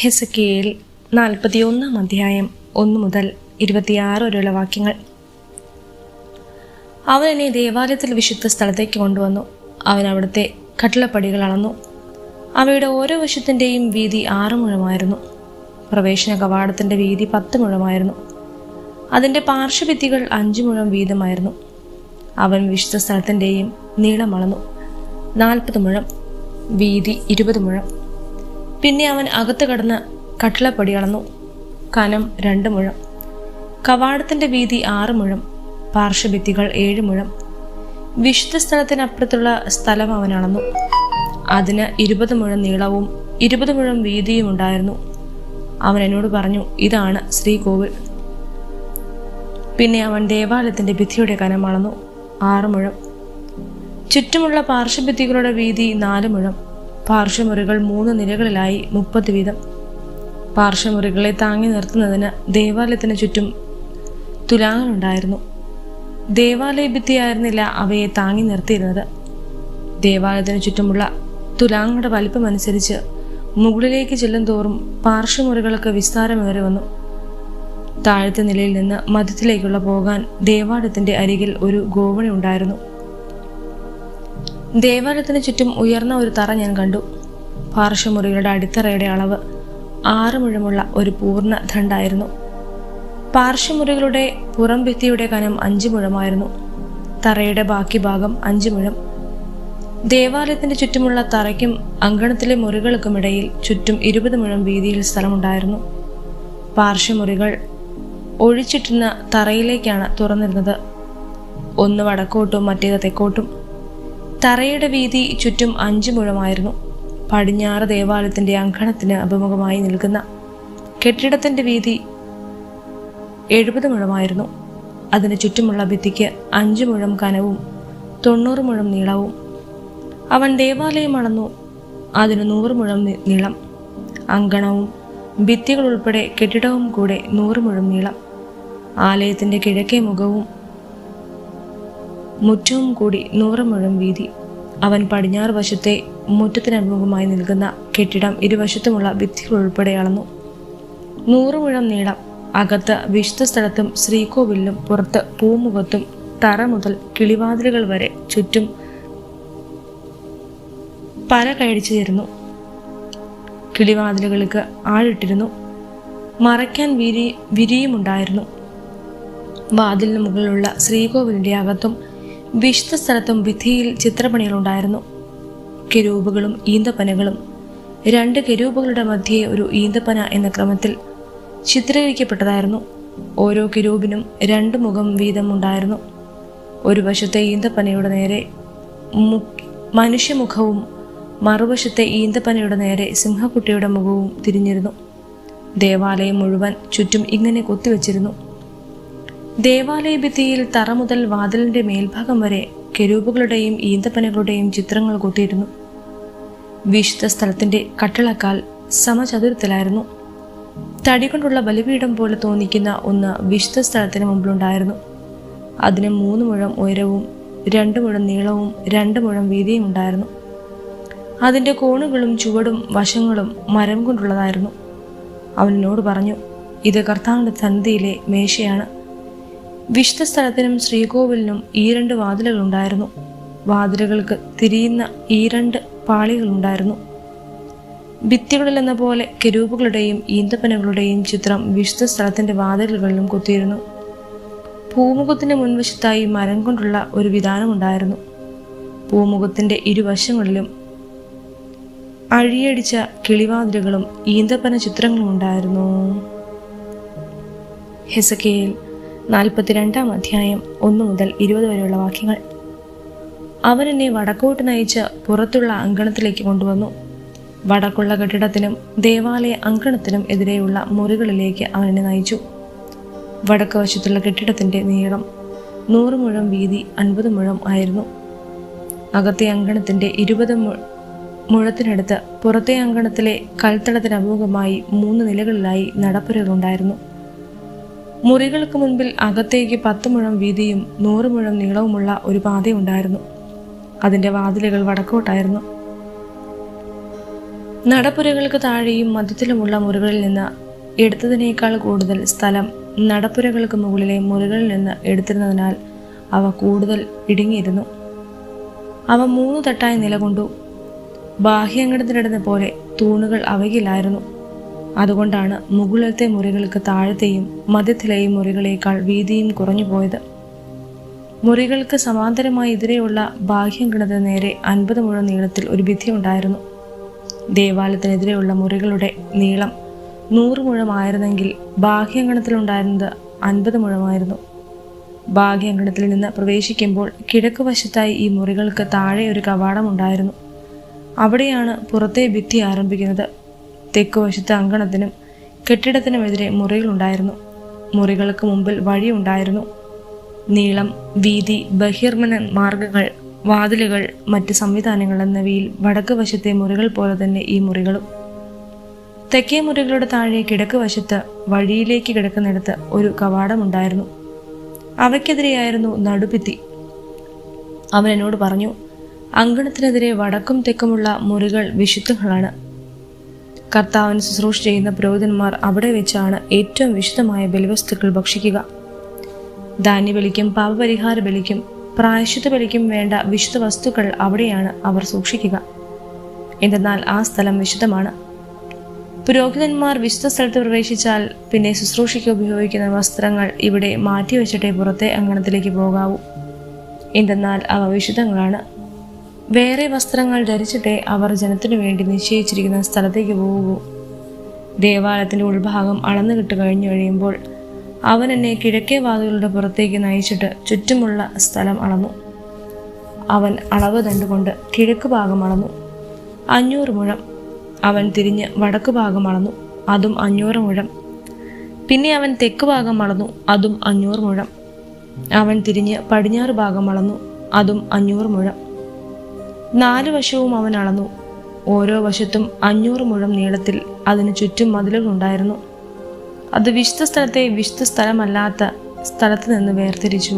ഹെസക്കിയേൽ നാൽപ്പത്തിയൊന്നാം അധ്യായം ഒന്ന് മുതൽ ഇരുപത്തിയാറ് വരെയുള്ള വാക്യങ്ങൾ. അവൻ എന്നെ ദേവാലയത്തിൽ വിശുദ്ധ സ്ഥലത്തേക്ക് കൊണ്ടുവന്നു. അവൻ അവിടുത്തെ കട്ടിളപ്പടികൾ അളന്നു. അവയുടെ ഓരോ വശത്തിന്റെയും വീതി ആറ് മുഴമായിരുന്നു. പ്രവേശന കവാടത്തിന്റെ വീതി പത്ത് മുഴമായിരുന്നു. അതിന്റെ പാർശ്വഭിത്തികൾ അഞ്ച് മുഴം വീതമായിരുന്നു. അവൻ വിശുദ്ധ സ്ഥലത്തിന്റെയും നീളം അളന്നു. നാൽപ്പത് മുഴം വീതി ഇരുപത് മുഴം. പിന്നെ അവൻ അകത്ത് കടന്ന് കട്ടിളപ്പടി അളന്നു. കനം രണ്ട് മുഴം. കവാടത്തിന്റെ വീതി ആറ് മുഴം. പാർശ്വഭിത്തികൾ ഏഴ് മുഴം. വിശുദ്ധ സ്ഥലത്തിനപ്പുറത്തുള്ള സ്ഥലം അവൻ അളന്നു. അതിന് ഇരുപത് മുഴം നീളവും ഇരുപത് മുഴം വീതിയും ഉണ്ടായിരുന്നു. അവൻ എന്നോട് പറഞ്ഞു ഇതാണ് ശ്രീകോവിൽ. പിന്നെ അവൻ ദേവാലയത്തിന്റെ ഭിത്തിയുടെ കനം അളന്നു. ആറ് മുഴം. ചുറ്റുമുള്ള പാർശ്വഭിത്തികളുടെ വീതി നാല് മുഴം. പാർശ്വമുറികൾ മൂന്ന് നിരകളിലായി മുപ്പത് വീതം. പാർശ്വമുറികളെ താങ്ങി നിർത്തുന്നതിന് ദേവാലയത്തിന് ചുറ്റും തുലാങ്ങളുണ്ടായിരുന്നു ദേവാലയ ഭിത്തിയായിരുന്നില്ല അവയെ താങ്ങി നിർത്തിയിരുന്നത്. ദേവാലയത്തിന് ചുറ്റുമുള്ള തുലാങ്ങളുടെ വലിപ്പമനുസരിച്ച് മുകളിലേക്ക് ചെല്ലും തോറും പാർശ്വമുറികൾക്ക് വിസ്താരമേറി വന്നു. താഴത്തെ നിലയിൽ നിന്ന് മധ്യത്തിലേക്കുള്ള പോകാൻ ദേവാലയത്തിന്റെ അരികിൽ ഒരു ഗോവണി ഉണ്ടായിരുന്നു. ദേവാലയത്തിന് ചുറ്റും ഉയർന്ന ഒരു തറ ഞാൻ കണ്ടു. പാർശ്വമുറികളുടെ അടിത്തറയുടെ അളവ് ആറ് മുഴമുള്ള ഒരു പൂർണ ദണ്ടായിരുന്നു പാർശ്വമുറികളുടെ പുറം ഭിത്തിയുടെ കനം അഞ്ച് മുഴമായിരുന്നു. തറയുടെ ബാക്കി ഭാഗം അഞ്ച് മുഴം. ദേവാലയത്തിന്റെ ചുറ്റുമുള്ള തറയ്ക്കും അങ്കണത്തിലെ മുറികൾക്കുമിടയിൽ ചുറ്റും ഇരുപത് മുഴം വീതിയിൽ സ്ഥലമുണ്ടായിരുന്നു. പാർശ്വമുറികൾ ഒഴിച്ചിട്ടുന്ന തറയിലേക്കാണ് തുറന്നിരുന്നത്. ഒന്ന് വടക്കോട്ടും മറ്റേത് തെക്കോട്ടും. തറയുടെ വീതി ചുറ്റും അഞ്ചു മുഴമായിരുന്നു. പടിഞ്ഞാറ് ദേവാലയത്തിന്റെ അങ്കണത്തിന് അഭിമുഖമായി നിൽക്കുന്ന കെട്ടിടത്തിന്റെ വീതി എഴുപത് മുഴമായിരുന്നു. അതിന് ചുറ്റുമുള്ള ഭിത്തിക്ക് അഞ്ച് മുഴം കനവും തൊണ്ണൂറ് മുഴം നീളവും. അവൻ ദേവാലയം അളന്നു. അതിന് നൂറ് മുഴം നീളം. അങ്കണവും ഭിത്തികൾ ഉൾപ്പെടെ കെട്ടിടവും കൂടെ നൂറ് മുഴം നീളം. ആലയത്തിന്റെ കിഴക്കേ മുഖവും മുറ്റവും കൂടി നൂറ് മുഴം വീതി. അവൻ പടിഞ്ഞാറ് വശത്തെ മുറ്റത്തിനഭിമുഖമായി നിൽക്കുന്ന കെട്ടിടം ഇരുവശത്തുമുള്ള ഭിത്തികൾ ഉൾപ്പെടെ അളന്നു നൂറ് മുഴം നീളം. അകത്ത് വിശുദ്ധ സ്ഥലത്തും ശ്രീകോവിലും പുറത്ത് പൂമുഖത്തും തറ മുതൽ കിളിവാതിലുകൾ വരെ ചുറ്റും പല കഴിച്ചു തരുന്നു കിളിവാതിലുകൾക്ക് ആഴിട്ടിരുന്നു. മറയ്ക്കാൻ വിരി വിരിയുമുണ്ടായിരുന്നു. വാതിലിന് മുകളിലുള്ള ശ്രീകോവിലിന്റെ അകത്തും വിശുദ്ധ സ്ഥലത്തും ഭിത്തിയിൽ ചിത്രപ്പണികളുണ്ടായിരുന്നു. കെരൂപുകളും ഈന്തപ്പനകളും. രണ്ട് കെരൂപുകളുടെ മധ്യേ ഒരു ഈന്തപ്പന എന്ന ക്രമത്തിൽ ചിത്രീകരിക്കപ്പെട്ടതായിരുന്നു. ഓരോ കിരൂപിനും രണ്ട് മുഖം വീതം ഉണ്ടായിരുന്നു. ഒരു വശത്തെ ഈന്തപ്പനയുടെ നേരെ മനുഷ്യമുഖവും മറുവശത്തെ ഈന്തപ്പനയുടെ നേരെ സിംഹക്കുട്ടിയുടെ മുഖവും തിരിഞ്ഞിരുന്നു. ദേവാലയം മുഴുവൻ ചുറ്റും ഇങ്ങനെ കൊത്തിവെച്ചിരുന്നു. ദേവാലയ ഭിത്തിയിൽ തറ മുതൽ വാതിലിന്റെ മേൽഭാഗം വരെ കെരൂപുകളുടെയും ഈന്തപ്പനകളുടെയും ചിത്രങ്ങൾ കൊത്തിയിരുന്നു വിശുദ്ധ സ്ഥലത്തിന്റെ കട്ടിളക്കാൽ സമചതുരത്തിലായിരുന്നു. തടി കൊണ്ടുള്ള ബലിപീഠം പോലെ തോന്നിക്കുന്ന ഒന്ന് വിശുദ്ധ സ്ഥലത്തിന് മുമ്പിലുണ്ടായിരുന്നു. അതിന് മൂന്ന് മുഴം ഉയരവും രണ്ട് മുഴം നീളവും രണ്ട് മുഴം വീതിയും ഉണ്ടായിരുന്നു. അതിന്റെ കോണുകളും ചുവടും വശങ്ങളും മരം കൊണ്ടുള്ളതായിരുന്നു. അവനോട് പറഞ്ഞു ഇത് കർത്താവിന്റെ സന്ധിയിലെ മേശയാണ്. വിശുദ്ധ സ്ഥലത്തിനും ശ്രീകോവിലിനും ഈ രണ്ട് വാതിലുകളുണ്ടായിരുന്നു. വാതിലുകൾക്ക് തിരിയുന്ന ഈ രണ്ട് പാളികളുണ്ടായിരുന്നു. ഭിത്തികളിൽ എന്ന പോലെ കെരൂപുകളുടെയും ഈന്തപ്പനകളുടെയും ചിത്രം വിശുദ്ധ സ്ഥലത്തിന്റെ വാതിലുകളിലും കൊത്തിയിരുന്നു. പൂമുഖത്തിന്റെ മുൻവശത്തായി മരം കൊണ്ടുള്ള ഒരു വിധാനമുണ്ടായിരുന്നു. പൂമുഖത്തിന്റെ ഇരുവശങ്ങളിലും അഴിയടിച്ച കിളിവാതിലുകളും ഈന്തപ്പന ചിത്രങ്ങളും ഉണ്ടായിരുന്നു ഹെസക്കേൽ നാൽപ്പത്തിരണ്ടാം അധ്യായം ഒന്ന് മുതൽ ഇരുപത് വരെയുള്ള വാക്യങ്ങൾ. അവൻ എന്നെ വടക്കോട്ട് നയിച്ച് പുറത്തുള്ള അങ്കണത്തിലേക്ക് കൊണ്ടുവന്നു. വടക്കുള്ള കെട്ടിടത്തിനും ദേവാലയ അങ്കണത്തിനും എതിരെയുള്ള മുറികളിലേക്ക് അവൻ എന്നെ നയിച്ചു. വടക്ക് വശത്തുള്ള കെട്ടിടത്തിന്റെ നീളം നൂറ് മുഴം വീതി അൻപത് മുഴം ആയിരുന്നു. അകത്തെ അങ്കണത്തിന്റെ ഇരുപത് മുഴത്തിനടുത്ത് പുറത്തെ അങ്കണത്തിലെ കൽത്തളത്തിനഭിമുഖമായി മൂന്ന് നിലകളിലായി നടപ്പുരകളുണ്ടായിരുന്നു. മുറികൾക്ക് മുൻപിൽ അകത്തേക്ക് പത്ത് മുഴം വീതിയും നൂറ് മുഴം നീളവുമുള്ള ഒരു പാതയുണ്ടായിരുന്നു. അതിന്റെ വാതിലുകൾ വടക്കോട്ടായിരുന്നു. നടപ്പുരകൾക്ക് താഴെയും മധ്യത്തിലുമുള്ള മുറികളിൽ നിന്ന് എടുത്തതിനേക്കാൾ കൂടുതൽ സ്ഥലം നടപ്പുരകൾക്ക് മുകളിലെ മുറികളിൽ നിന്ന് എടുത്തിരുന്നതിനാൽ അവ കൂടുതൽ ഇടുങ്ങിയിരുന്നു. അവ മൂന്ന് തട്ടായി നിലകൊണ്ടു. ബാഹ്യങ്കടത്തിലിടുന്ന പോലെ തൂണുകൾ അവയിലായിരുന്നു. അതുകൊണ്ടാണ് മുകളിലത്തെ മുറികൾക്ക് താഴത്തെയും മധ്യത്തിലെയും മുറികളേക്കാൾ വീതിയും കുറഞ്ഞു പോയത്. മുറികൾക്ക് സമാന്തരമായി എതിരെയുള്ള ബാഹ്യങ്കണത്തിന് നേരെ അൻപത് മുഴം നീളത്തിൽ ഒരു ഭിത്തിയുണ്ടായിരുന്നു ദേവാലയത്തിനെതിരെയുള്ള മുറികളുടെ നീളം നൂറ് മുഴമായിരുന്നെങ്കിൽ ബാഹ്യങ്കണത്തിലുണ്ടായിരുന്നത് അൻപത് മുഴമായിരുന്നു. ബാഹ്യങ്കണത്തിൽ നിന്ന് പ്രവേശിക്കുമ്പോൾ കിഴക്ക് വശത്തായി ഈ മുറികൾക്ക് താഴെ ഒരു കവാടമുണ്ടായിരുന്നു അവിടെയാണ് പുറത്തെ ഭിത്തി ആരംഭിക്കുന്നത്. തെക്ക് വശത്ത് അങ്കണത്തിനും കെട്ടിടത്തിനുമെതിരെ മുറികളുണ്ടായിരുന്നു. മുറികൾക്ക് മുമ്പിൽ വഴിയുണ്ടായിരുന്നു. നീളം വീതി ബഹിർമന മാർഗങ്ങൾ വാതിലുകൾ മറ്റ് സംവിധാനങ്ങൾ എന്നിവയിൽ വടക്ക് വശത്തെ മുറികൾ പോലെ തന്നെ ഈ മുറികളും. തെക്കേ മുറികളുടെ താഴെ കിഴക്ക് വശത്ത് വഴിയിലേക്ക് കിടക്കുന്നിടത്ത് ഒരു കവാടമുണ്ടായിരുന്നു. അവയ്ക്കെതിരെയായിരുന്നു നടുഭിത്തി. അവൻ എന്നോട് പറഞ്ഞു അങ്കണത്തിനെതിരെ വടക്കും തെക്കുമുള്ള മുറികൾ വിശുദ്ധങ്ങളാണ്. കർത്താവിന് ശുശ്രൂഷ ചെയ്യുന്ന പുരോഹിതന്മാർ അവിടെ വെച്ചാണ് ഏറ്റവും വിശുദ്ധമായ ബലിവസ്തുക്കൾ ഭക്ഷിക്കുക. ധാന്യബലിക്കും പാപപരിഹാര ബലിക്കും പ്രായശുദ്ധ ബലിക്കും വേണ്ട വിശുദ്ധ വസ്തുക്കൾ അവിടെയാണ് അവർ സൂക്ഷിക്കുക. എന്തെന്നാൽ ആ സ്ഥലം വിശുദ്ധമാണ്. പുരോഹിതന്മാർ വിശുദ്ധ സ്ഥലത്ത് പ്രവേശിച്ചാൽ പിന്നെ ശുശ്രൂഷയ്ക്ക് ഉപയോഗിക്കുന്ന വസ്ത്രങ്ങൾ ഇവിടെ മാറ്റിവെച്ചിട്ടേ പുറത്തെ അങ്കണത്തിലേക്ക് പോകാവൂ. എന്തെന്നാൽ അവ വിശുദ്ധങ്ങളാണ്. വേറെ വസ്ത്രങ്ങൾ ധരിച്ചിട്ടേ അവർ ജനത്തിനു വേണ്ടി നിശ്ചയിച്ചിരിക്കുന്ന സ്ഥലത്തേക്ക് പോകൂ. ദേവാലയത്തിന്റെ ഉൾഭാഗം അളന്നു കിട്ട് കഴിഞ്ഞു കഴിയുമ്പോൾ അവൻ എന്നെ കിഴക്കേ വാതിലുകളുടെ പുറത്തേക്ക് നയിച്ചിട്ട് ചുറ്റുമുള്ള സ്ഥലം അളന്നു. അവൻ അളവ് തണ്ടുകൊണ്ട് കിഴക്ക് ഭാഗം അളന്നു. അഞ്ഞൂറ് മുഴം. അവൻ തിരിഞ്ഞ് വടക്ക് ഭാഗം അളന്നു. അതും അഞ്ഞൂറ് മുഴം. പിന്നെ അവൻ തെക്ക് ഭാഗം അളന്നു. അതും അഞ്ഞൂറ് മുഴം. അവൻ തിരിഞ്ഞ് പടിഞ്ഞാറ് ഭാഗം അളന്നു. അതും അഞ്ഞൂറ് മുഴം. നാല് വശവും അവൻ അളന്നു. ഓരോ വശത്തും അഞ്ഞൂറ് മുഴം നീളത്തിൽ അതിന് ചുറ്റും മതിലുകളുണ്ടായിരുന്നു. അത് വിശുദ്ധ സ്ഥലത്തെ വിശുദ്ധ സ്ഥലമല്ലാത്ത സ്ഥലത്ത് നിന്ന് വേർതിരിച്ചു.